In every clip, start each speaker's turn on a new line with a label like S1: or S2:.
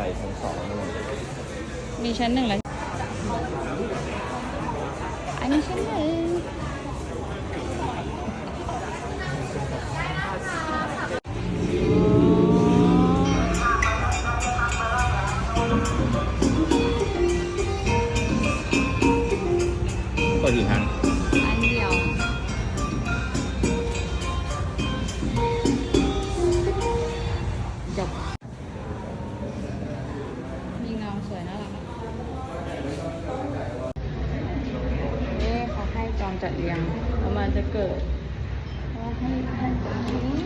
S1: ส่ชั้นสองมีชั้นหนึ่งเล้วอันนี้ชั้นหนึ่งก็อยู่ทาง จัดเรียงแล้วมันจะเกิดเขาให้ให้ตัวนี้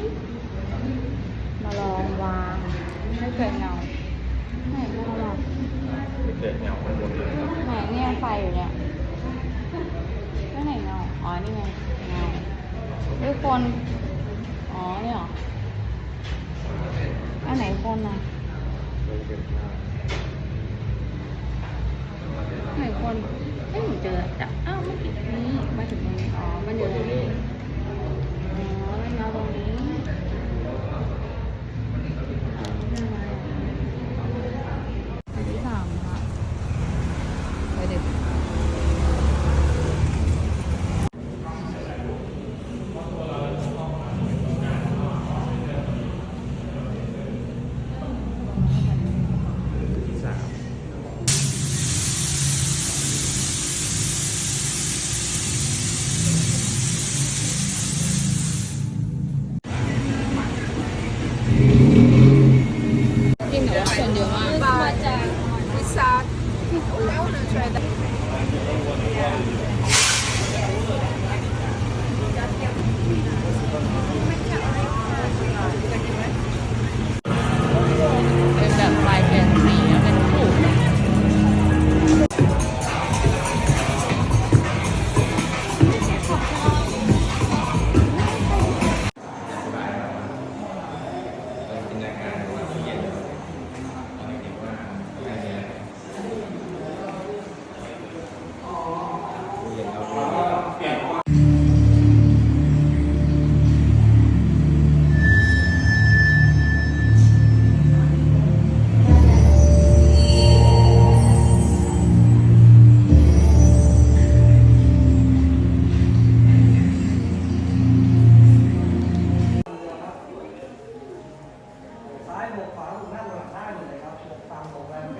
S1: มาลองวางให้เกิดเงาไหนเงาล่ะ
S2: เกิดเงาข้างบนเลย
S1: ไหนเนี่ยไฟอยู่เนี่ยแล้วไหนเงาอ๋อนี่ไงเงาเฮ้ยคนอ๋อเนี่ยเหรออันไหนคนอะไหนคน ไม่เห็นเจอจับอ้าวเมื่อกี้นี้มาถึงตรงนี้อ๋อมันอยู่ตรงนี้ ว่าคนเยอะม บวก
S3: ขวาบวกหน้าบวกหลังได้หมดเลยครับบวกตามบวกอะไร
S1: ง